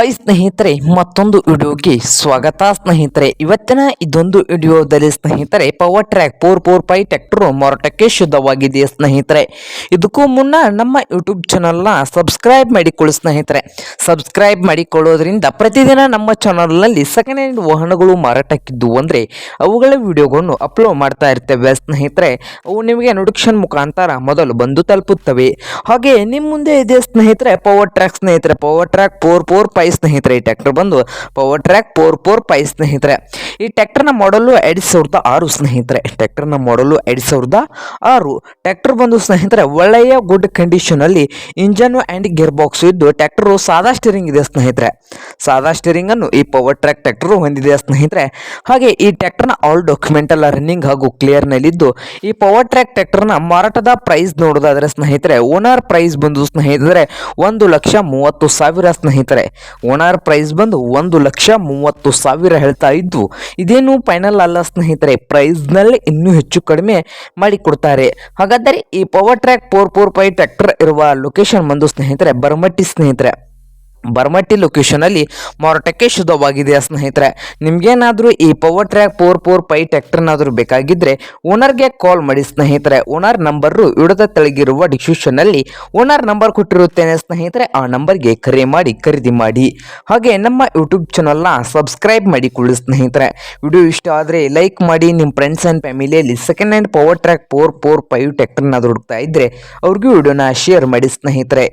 Hi ಸ್ನೇಹಿತರೆ, ಮತ್ತೊಂದು ವಿಡಿಯೋಗೆ ಸ್ವಾಗತ. ಸ್ನೇಹಿತರೆ, ಇವತ್ತಿನ ಇದೊಂದು ವಿಡಿಯೋದಲ್ಲಿ ಸ್ನೇಹಿತರೆ Powertrac four four five tractor ಮಾರಾಟಕ್ಕೆ ಶುದ್ಧವಾಗಿದೆ ಸ್ನೇಹಿತರೆ. ಇದಕ್ಕೂ ಮುನ್ನ ನಮ್ಮ ಯೂಟ್ಯೂಬ್ ಚಾನಲ್ನ ಸಬ್ಸ್ಕ್ರೈಬ್ ಮಾಡಿಕೊಳ್ಳಿ ಸ್ನೇಹಿತರೆ. ಸಬ್ಸ್ಕ್ರೈಬ್ ಮಾಡಿಕೊಳ್ಳೋದ್ರಿಂದ ಪ್ರತಿದಿನ ನಮ್ಮ ಚಾನಲ್ನಲ್ಲಿ ಸೆಕೆಂಡ್ ಹ್ಯಾಂಡ್ ವಾಹನಗಳು ಮಾರಾಟಕ್ಕಿದ್ದು ಅಂದರೆ, ಅವುಗಳ ವಿಡಿಯೋಗಳನ್ನು ಅಪ್ಲೋಡ್ ಮಾಡ್ತಾ ಇರ್ತೇವೆ ಸ್ನೇಹಿತರೆ. ಅವು ನಿಮಗೆ ನೋಟಿಫಿಕೇಶನ್ ಮುಖಾಂತರ ಮೊದಲು ಬಂದು ತಲುಪುತ್ತವೆ. ಹಾಗೆ ನಿಮ್ಮ ಮುಂದೆ ಇದೆ ಸ್ನೇಹಿತರೆ ಪವರ್ ಟ್ರ್ಯಾಕ್ ಸ್ನೇಹಿತರೆ ಪವರ್ ಟ್ರ್ಯಾಕ್ ಫೋರ್ ಫೋರ್ ಸ್ನೇಹಿತರೆ, ಈ ಟ್ರ್ಯಾಕ್ಟರ್ ಬಂದು power track four four five ಸ್ನೇಹಿತರೆ. ಈ ಟ್ರ್ಯಾಕ್ಟರ್ನ ಮಾಡಲು ಎರಡು ಸಾವಿರದ ಆರು ಸ್ನೇಹಿತರೆ. ಟ್ರ್ಯಾಕ್ಟರ್ನ ಮಾಡಲು ಎರಡು ಸಾವಿರದ ಆರು. ಟ್ರ್ಯಾಕ್ಟರ್ ಬಂದು ಸ್ನೇಹಿತರೆ, ಒಳ್ಳೆಯ ಗುಡ್ ಕಂಡೀಷನಲ್ಲಿ ಇಂಜನ್ ಆ್ಯಂಡ್ ಗೇರ್ ಬಾಕ್ಸ್ ಇದ್ದು ಟ್ರ್ಯಾಕ್ಟರು ಸಾದಾ ಸ್ಟೀರಿಂಗ್ ಇದೆ ಸ್ನೇಹಿತರೆ. ಸಾದಾ ಸ್ಟೀರಿಂಗ್ ಅನ್ನು ಈ ಪವರ್ ಟ್ರ್ಯಾಕ್ ಟ್ರ್ಯಾಕ್ಟರ್ ಹೊಂದಿದೆ ಸ್ನೇಹಿತರೆ. ಹಾಗೆ ಈ ಟ್ರ್ಯಾಕ್ಟರ್ನ ಆಲ್ ಡಾಕ್ಯುಮೆಂಟ್ ಎಲ್ಲ ರನ್ನಿಂಗ್ ಹಾಗೂ ಕ್ಲಿಯರ್ ನಲ್ಲಿದ್ದು ಈ ಪವರ್ ಟ್ರ್ಯಾಕ್ ಟ್ರ್ಯಾಕ್ಟರ್ನ ಮಾರಾಟದ ಪ್ರೈಸ್ ನೋಡೋದಾದ್ರೆ ಸ್ನೇಹಿತರೆ ಓನರ್ ಪ್ರೈಸ್ ಬಂದು ಸ್ನೇಹಿತರೆ, ಒಂದು ಲಕ್ಷ ಮೂವತ್ತು ಸಾವಿರ ಸ್ನೇಹಿತರೆ. ಓನರ್ ಪ್ರೈಸ್ ಬಂದು ಒಂದು ಲಕ್ಷ ಮೂವತ್ತು ಸಾವಿರ ಹೇಳ್ತಾ ಇದ್ದು ಇದೇನು ಫೈನಲ್ ಅಲ್ಲ ಸ್ನೇಹಿತರೆ ಪ್ರೈಸ್ನಲ್ಲಿ ಇನ್ನೂ ಹೆಚ್ಚು ಕಡಿಮೆ ಮಾಡಿಕೊಡ್ತಾರೆ. ಹಾಗಾದರೆ ಈ Powertrac four four five tractor ಇರುವ ಲೊಕೇಶನ್ ಬಂದು ಸ್ನೇಹಿತರೆ, ಬರಮಟ್ಟಿ ಸ್ನೇಹಿತರೆ. ಬರಮಟ್ಟಿ ಲೊಕೇಶನಲ್ಲಿ ಮಾರಾಟಕ್ಕೆ ಶುದ್ಧವಾಗಿದೆ ಸ್ನೇಹಿತರೆ. ನಿಮಗೇನಾದರೂ ಈ power track four four five ಟ್ಯಾಕ್ಟರ್ನಾದರೂ ಬೇಕಾಗಿದ್ದರೆ ಓನರ್ಗೆ ಕಾಲ್ ಮಾಡಿ ಸ್ನೇಹಿತರೆ. ಓನರ್ ನಂಬರು ಇಡದ ತೆಳಗಿರುವ ಡಿಸ್ಕ್ರಿಪ್ಷನ್ನಲ್ಲಿ ಓನರ್ ನಂಬರ್ ಕೊಟ್ಟಿರುತ್ತೇನೆ ಸ್ನೇಹಿತರೆ. ಆ ನಂಬರ್ಗೆ ಕರೆ ಮಾಡಿ ಖರೀದಿ ಮಾಡಿ. ಹಾಗೆ ನಮ್ಮ ಯೂಟ್ಯೂಬ್ ಚಾನಲ್ನ ಸಬ್ಸ್ಕ್ರೈಬ್ ಮಾಡಿಕೊಳ್ಳಿ ಸ್ನೇಹಿತರೆ. ವಿಡಿಯೋ ಇಷ್ಟ ಆದರೆ ಲೈಕ್ ಮಾಡಿ. ನಿಮ್ಮ ಫ್ರೆಂಡ್ಸ್ ಆ್ಯಂಡ್ ಫ್ಯಾಮಿಲಿಯಲ್ಲಿ second hand Powertrac four four five ಟ್ಯಾಕ್ಟರ್ನಾದರೂ ಹುಡುಕ್ತಾ ಇದ್ದರೆ ಅವ್ರಿಗೂ ವಿಡಿಯೋನ ಶೇರ್ ಮಾಡಿ ಸ್ನೇಹಿತರೆ.